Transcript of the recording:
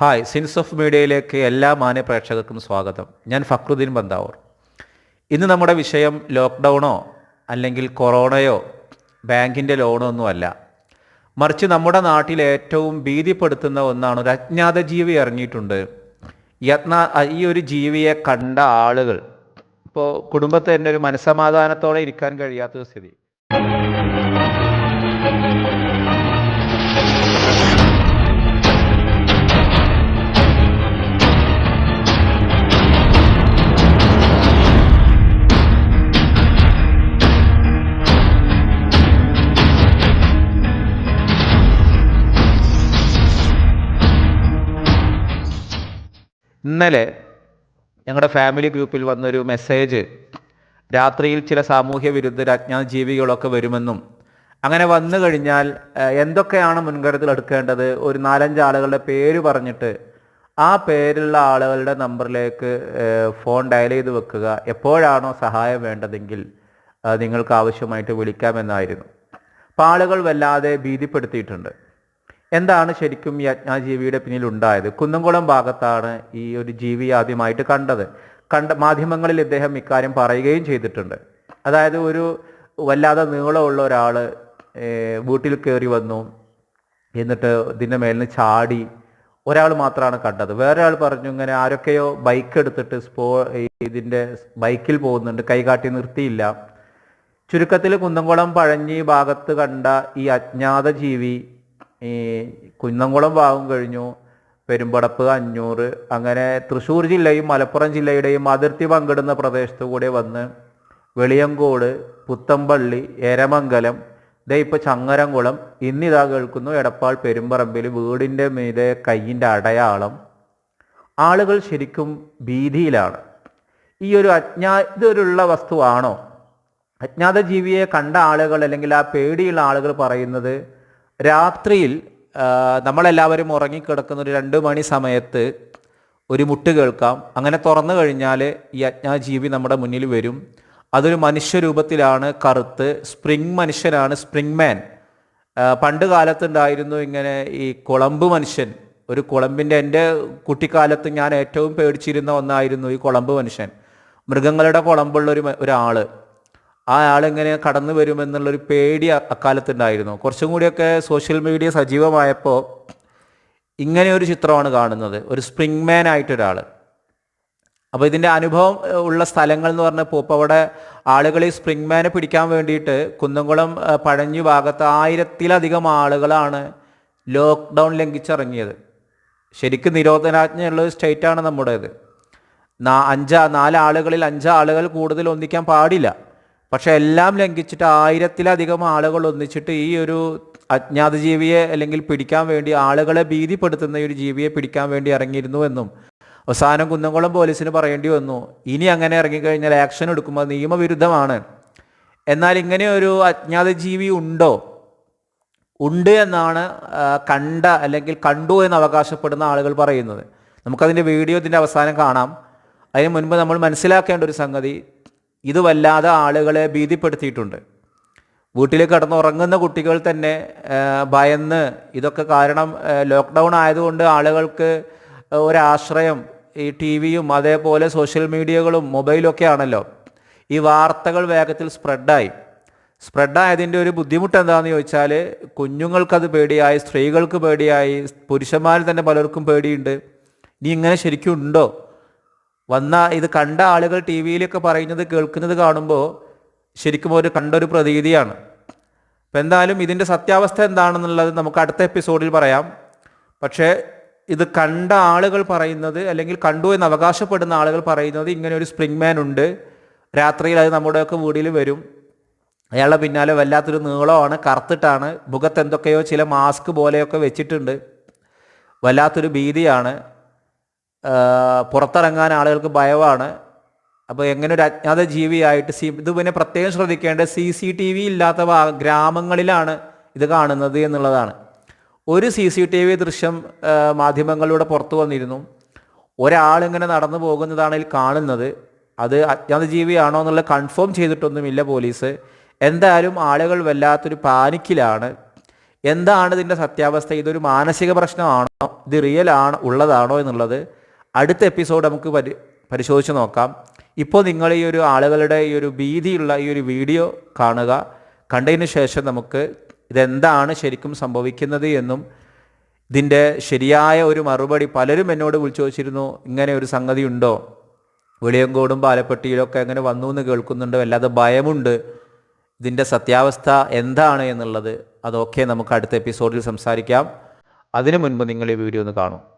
Hi since of മീഡിയയിലേക്ക് എല്ലാ മാന്യ പ്രേക്ഷകർക്കും സ്വാഗതം. ഞാൻ ഫക്രുദ്ദീൻ ബന്താവൂർ. ഇന്ന് നമ്മുടെ വിഷയം ലോക്ക്ഡൗണോ അല്ലെങ്കിൽ കൊറോണയോ ബാങ്കിന്റെ ലോണോ ഒന്നുമല്ല മറിച്ച് നമ്മുടെ നാട്ടിൽ ഏറ്റവും ഭീതിപ്പെടുത്തുന്ന ഒന്നാണ് ഒരു അജ്ഞാത ജീവി ഇറങ്ങിയിട്ടുണ്ട്. യത്ന ഈ ഒരു ജീവിയെ കണ്ട ആളുകൾ. ഇപ്പോൾ കുടുംബത്തെ തന്നെ ഒരു മനസ്സമാധാനത്തോടെ ഇരിക്കാൻ കഴിയാത്ത സ്ഥിതി. ഇന്നലെ ഞങ്ങളുടെ ഫാമിലി ഗ്രൂപ്പിൽ വന്നൊരു മെസ്സേജ് രാത്രിയിൽ ചില സാമൂഹ്യ വിരുദ്ധ അജ്ഞാത ജീവികളൊക്കെ വരുമെന്നും അങ്ങനെ വന്നു കഴിഞ്ഞാൽ എന്തൊക്കെയാണ് മുൻകരുതൽ എടുക്കേണ്ടത്? ഒരു നാലഞ്ച് ആളുകളുടെ പേര് പറഞ്ഞിട്ട് ആ പേരുള്ള ആളുകളുടെ നമ്പറിലേക്ക് ഫോൺ ഡയൽ ചെയ്ത് വെക്കുക. എപ്പോഴാണോ സഹായം വേണ്ടതെങ്കിൽ നിങ്ങൾക്ക് ആവശ്യമായിട്ട് വിളിക്കാമെന്നായിരുന്നു. അപ്പോൾ ആളുകൾ വല്ലാതെ ഭീതിപ്പെടുത്തിയിട്ടുണ്ട്. എന്താണ് ശരിക്കും ഈ അജ്ഞാജീവിയുടെ പിന്നിൽ ഉണ്ടായത് കുന്നംകുളം ഭാഗത്താണ് ഈ ഒരു ജീവി ആദ്യമായിട്ട് കണ്ടത്. കണ്ട മാധ്യമങ്ങളിൽ ഇദ്ദേഹം ഇക്കാര്യം പറയുകയും ചെയ്തിട്ടുണ്ട്. അതായത് ഒരു വല്ലാതെ നീളമുള്ള ഒരാൾ വീട്ടിൽ കയറി വന്നു. എന്നിട്ട് ഇതിന്റെ മേലിൽ ചാടി. ഒരാൾ മാത്രമാണ് കണ്ടത്. വേറെ ആൾ പറഞ്ഞു ഇങ്ങനെ ആരൊക്കെയോ ബൈക്ക് എടുത്തിട്ട് സ്പോ ഇതിന്റെ ബൈക്കിൽ പോകുന്നുണ്ട്. കൈകാട്ടി നിർത്തിയില്ല. ചുരുക്കത്തിൽ കുന്നംകുളം പഴഞ്ഞി ഭാഗത്ത് കണ്ട ഈ അജ്ഞാത ജീവി ഈ കുന്നംകുളം ഭാഗം കഴിഞ്ഞു പെരുമ്പടപ്പ് അഞ്ഞൂറ് അങ്ങനെ തൃശ്ശൂർ ജില്ലയും മലപ്പുറം ജില്ലയുടെയും അതിർത്തി പങ്കിടുന്ന പ്രദേശത്തു കൂടെ വന്ന് വെളിയങ്കോട് പുത്തമ്പള്ളി എരമംഗലം ഇതേ ഇപ്പോൾ ചങ്ങരംകുളം ഇന്നിതാ കേൾക്കുന്നു എടപ്പാൾ പെരുമ്പറമ്പിൽ വീടിന്റെ മീതെ കയ്യിന്റെ അടയാളം. ആളുകൾ ശരിക്കും ഭീതിയിലാണ്. ഈ ഒരു അജ്ഞാ ഇതൊരുള്ള വസ്തുവാണോ? അജ്ഞാത ജീവിയെ കണ്ട ആളുകൾ അല്ലെങ്കിൽ ആ പേടിയുള്ള ആളുകൾ പറയുന്നത് രാത്രിയിൽ നമ്മളെല്ലാവരും ഉറങ്ങിക്കിടക്കുന്ന ഒരു രണ്ട് മണി സമയത്ത് ഒരു മുട്ട് കേൾക്കാം. അങ്ങനെ തുറന്നു കഴിഞ്ഞാൽ ഈ അജ്ഞാജീവി നമ്മുടെ മുന്നിൽ വരും. അതൊരു മനുഷ്യരൂപത്തിലാണ് കറുത്ത്. സ്പ്രിങ് മനുഷ്യനാണ് സ്പ്രിങ് മാൻ. പണ്ട് കാലത്തുണ്ടായിരുന്നു ഇങ്ങനെ ഈ കുളമ്പ് മനുഷ്യൻ. ഒരു കുളമ്പിന്റെ എന്റെ കുട്ടിക്കാലത്ത് ഞാൻ ഏറ്റവും പേടിച്ചിരുന്ന ഒന്നായിരുന്നു ഈ കുളമ്പ് മനുഷ്യൻ. മൃഗങ്ങളുടെ കുളമ്പുള്ള ഒരു ഒരാൾ. ആ ആളിങ്ങനെ കടന്നു വരുമെന്നുള്ളൊരു പേടി അക്കാലത്തുണ്ടായിരുന്നു. കുറച്ചും കൂടിയൊക്കെ സോഷ്യൽ മീഡിയ സജീവമായപ്പോൾ ഇങ്ങനെ ഒരു ചിത്രമാണ് കാണുന്നത്. ഒരു സ്പ്രിങ് മാൻ ആയിട്ടൊരാൾ അപ്പോൾ ഇതിന്റെ അനുഭവം ഉള്ള സ്ഥലങ്ങൾ എന്ന് പറഞ്ഞപ്പോൾ ഇപ്പോൾ അവിടെ ആളുകൾ ഈ സ്പ്രിങ് മാനെ പിടിക്കാൻ വേണ്ടിയിട്ട് കുന്നംകുളം പഴഞ്ഞു ഭാഗത്ത് ആയിരത്തിലധികം ആളുകളാണ് ലോക്ക്ഡൗൺ ലംഘിച്ചിറങ്ങിയത്. ശരിക്കും നിരോധനാജ്ഞയുള്ള സ്റ്റേറ്റാണ് നമ്മുടേത്. നാ അഞ്ചാ നാല് ആളുകളിൽ അഞ്ചാളുകൾ കൂടുതൽ ഒന്നിക്കാൻ പാടില്ല. പക്ഷെ എല്ലാം ലംഘിച്ചിട്ട് ആയിരത്തിലധികം ആളുകൾ ഒന്നിച്ചിട്ട് ഈ ഒരു അജ്ഞാത ജീവിയെ അല്ലെങ്കിൽ പിടിക്കാൻ വേണ്ടി ആളുകളെ ഭീതിപ്പെടുത്തുന്ന ഒരു ജീവിയെ പിടിക്കാൻ വേണ്ടി ഇറങ്ങിയിരുന്നു എന്നും അവസാനം കുന്നംകുളം പോലീസിന് പറയേണ്ടി വന്നു. ഇനി അങ്ങനെ ഇറങ്ങിക്കഴിഞ്ഞാൽ ആക്ഷൻ എടുക്കുമ്പോൾ നിയമവിരുദ്ധമാണ്. എന്നാൽ ഇങ്ങനെ ഒരു അജ്ഞാത ജീവി ഉണ്ടോ? ഉണ്ട് എന്നാണ് കണ്ട അല്ലെങ്കിൽ കണ്ടു എന്ന് അവകാശപ്പെടുന്ന ആളുകൾ പറയുന്നത്. നമുക്കതിന്റെ വീഡിയോ ഇതിന്റെ അവസാനം കാണാം. അതിന് മുൻപ് നമ്മൾ മനസ്സിലാക്കേണ്ട ഒരു സംഗതി ഇത് വല്ലാതെ ആളുകളെ ഭീതിപ്പെടുത്തിയിട്ടുണ്ട്. വീട്ടിൽ കിടന്നുറങ്ങുന്ന കുട്ടികൾ തന്നെ ഭയന്ന് ഇതൊക്കെ കാരണം ലോക്ക്ഡൗൺ ആയതുകൊണ്ട് ആളുകൾക്ക് ഒരാശ്രയം ഈ ടി വിയും അതേപോലെ സോഷ്യൽ മീഡിയകളും മൊബൈലൊക്കെ ആണല്ലോ. ഈ വാർത്തകൾ വേഗത്തിൽ സ്പ്രെഡായി. സ്പ്രെഡായതിന്റെ ഒരു ബുദ്ധിമുട്ട് എന്താണെന്ന് ചോദിച്ചാൽ കുഞ്ഞുങ്ങൾക്കത് പേടിയായി സ്ത്രീകൾക്ക് പേടിയായി പുരുഷന്മാർ തന്നെ പലർക്കും പേടിയുണ്ട്. ഇനി ഇങ്ങനെ ശരിക്കും ഉണ്ടോ? വന്ന ഇത് കണ്ട ആളുകൾ ടി വിയിലൊക്കെ പറയുന്നത് കേൾക്കുന്നത് കാണുമ്പോൾ ശരിക്കും ഒരു കണ്ടൊരു പ്രതീതിയാണ്. അപ്പം എന്തായാലും ഇതിന്റെ സത്യാവസ്ഥ എന്താണെന്നുള്ളത് നമുക്ക് അടുത്ത എപ്പിസോഡിൽ പറയാം. പക്ഷേ ഇത് കണ്ട ആളുകൾ പറയുന്നത് അല്ലെങ്കിൽ കണ്ടു എന്ന് അവകാശപ്പെടുന്ന ആളുകൾ പറയുന്നത് ഇങ്ങനെ ഒരു സ്പ്രിങ് മാൻ ഉണ്ട്. രാത്രിയിൽ അത് നമ്മുടെയൊക്കെ വീടിൽ വരും. അയാളുടെ പിന്നാലെ വല്ലാത്തൊരു നീളമാണ് കറുത്തിട്ടാണ് മുഖത്ത് എന്തൊക്കെയോ ചില മാസ്ക് പോലെയൊക്കെ വെച്ചിട്ടുണ്ട്. വല്ലാത്തൊരു ഭീതിയാണ്. പുറത്തിറങ്ങാൻ ആളുകൾക്ക് ഭയമാണ്. അപ്പോൾ എങ്ങനെ ഒരു അജ്ഞാത ജീവിയായിട്ട് സി ഇത് പിന്നെ പ്രത്യേകം ശ്രദ്ധിക്കേണ്ടത് സി സി ടി വി ഇല്ലാത്ത ഗ്രാമങ്ങളിലാണ് ഇത് കാണുന്നത് എന്നുള്ളതാണ്. ഒരു സി സി ടി വി ദൃശ്യം മാധ്യമങ്ങളിലൂടെ പുറത്തു വന്നിരുന്നു. ഒരാളിങ്ങനെ നടന്നു പോകുന്നതാണ് ഇതിൽ കാണുന്നത്. അത് അജ്ഞാത ജീവിയാണോ എന്നുള്ളത് കൺഫേം ചെയ്തിട്ടൊന്നുമില്ല പോലീസ്. എന്തായാലും ആളുകൾ വല്ലാത്തൊരു പാനിക്കിലാണ്. എന്താണ് ഇതിന്റെ സത്യാവസ്ഥ? ഇതൊരു മാനസിക പ്രശ്നമാണോ? ഇത് റിയൽ ആണ് ഉള്ളതാണോ എന്നുള്ളത് അടുത്ത എപ്പിസോഡ് നമുക്ക് പരി പരിശോധിച്ച് നോക്കാം. ഇപ്പോൾ നിങ്ങൾ ഈ ഒരു ആളുകളുടെ ഈ ഒരു ഭീതിയുള്ള ഈ ഒരു വീഡിയോ കാണുക. കണ്ടതിന് ശേഷം നമുക്ക് ഇതെന്താണ് ശരിക്കും സംഭവിക്കുന്നത് എന്നും ഇതിന്റെ ശരിയായ ഒരു മറുപടി പലരും എന്നോട് വിളിച്ചു ചോദിച്ചിരുന്നു ഇങ്ങനെ ഒരു സംഗതി ഉണ്ടോ? വെളിയങ്കോടും പാലപ്പെട്ടിയിലൊക്കെ അങ്ങനെ വന്നു എന്ന് കേൾക്കുന്നുണ്ട്? വല്ലാതെ ഭയമുണ്ട്. ഇതിന്റെ സത്യാവസ്ഥ എന്താണ് എന്നുള്ളത് അതൊക്കെ നമുക്ക് അടുത്ത എപ്പിസോഡിൽ സംസാരിക്കാം. അതിനു മുൻപ് നിങ്ങൾ ഈ വീഡിയോ ഒന്ന് കാണും.